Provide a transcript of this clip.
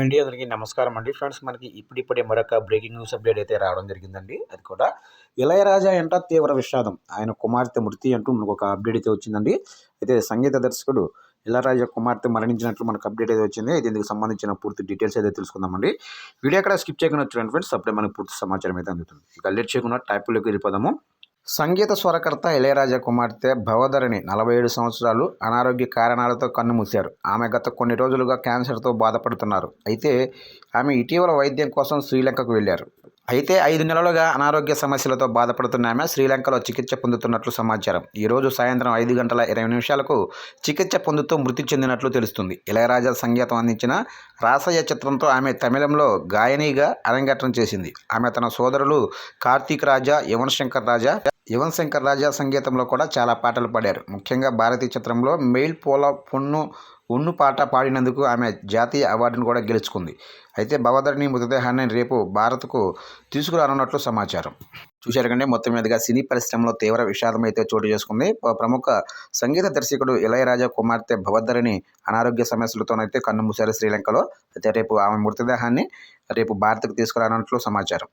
అండి. అందరికీ నమస్కారం అండి. ఫ్రెండ్స్ మనకి ఇప్పుడిప్పుడే మరొక బ్రేకింగ్ న్యూస్ అప్డేట్ అయితే రావడం జరిగిందండి. అది కూడా ఇళయరాజా ఎంట తీవ్ర విషాదం? ఆయన కుమార్తె మృతి అంటూ మనకు ఒక అప్డేట్ అయితే వచ్చిందండి. అయితే సంగీత దర్శకుడు ఇళయరాజా కుమార్తె మరణించినట్లు మనకు అప్డేట్ అయితే వచ్చింది. అయితే ఇందుకు సంబంధించిన పూర్తి డీటెయిల్స్ అయితే తెలుసుకుందామండి. వీడియో అక్కడ స్కిప్ చేయకుండా చూడండి ఫ్రెండ్స్. అప్పుడే మనకు పూర్తి సమాచారం అయితే అందుతుంది. ఇక లేట్ చేయకుండా టైపులోకి వెళ్ళిపోదాము. సంగీత స్వరకర్త ఇళయరాజా కుమార్తె భవధరణి నలభై ఏడు సంవత్సరాలు అనారోగ్య కారణాలతో కన్నుమూశారు ఆమె గత కొన్ని రోజులుగా క్యాన్సర్తో బాధపడుతున్నారు. అయితే ఆమె ఇటీవల వైద్యం కోసం శ్రీలంకకు వెళ్ళారు అయితే ఐదు నెలలుగా అనారోగ్య సమస్యలతో బాధపడుతున్న ఆమె శ్రీలంకలో చికిత్స పొందుతున్నట్లు సమాచారం. ఈరోజు సాయంత్రం ఐదు గంటల ఇరవై నిమిషాలకు చికిత్స పొందుతూ మృతి చెందినట్లు తెలుస్తుంది. ఇళయరాజా సంగీతం అందించిన రాసయ్య చిత్రంతో ఆమె తమిళంలో గాయనిగా అరంగేట్రం చేసింది. ఆమె తన సోదరులు కార్తీక్ రాజా యువన్ శంకర్ రాజా యువన్ శంకర్ రాజా సంగీతంలో కూడా చాలా పాటలు పాడారు. ముఖ్యంగా భారతీయ చిత్రంలో మెయిల్ పూల పొన్ను ఉన్ను పాట పాడినందుకు ఆమె జాతీయ అవార్డును కూడా గెలుచుకుంది. అయితే భవధరణి మృతదేహాన్ని రేపు భారత్కు తీసుకురానున్నట్లు సమాచారం. చూశారు కంటే మొత్తం మీదుగా సినీ పరిశ్రమలో తీవ్ర విషాదం అయితే చోటు చేసుకుంది. ప్రముఖ సంగీత దర్శకుడు ఇళయరాజా కుమార్తె భవధరణి అనారోగ్య సమస్యలతోనైతే కన్నుమూశారు శ్రీలంకలో. అయితే రేపు ఆమె మృతదేహాన్ని రేపు భారత్కు తీసుకురానున్నట్లు సమాచారం.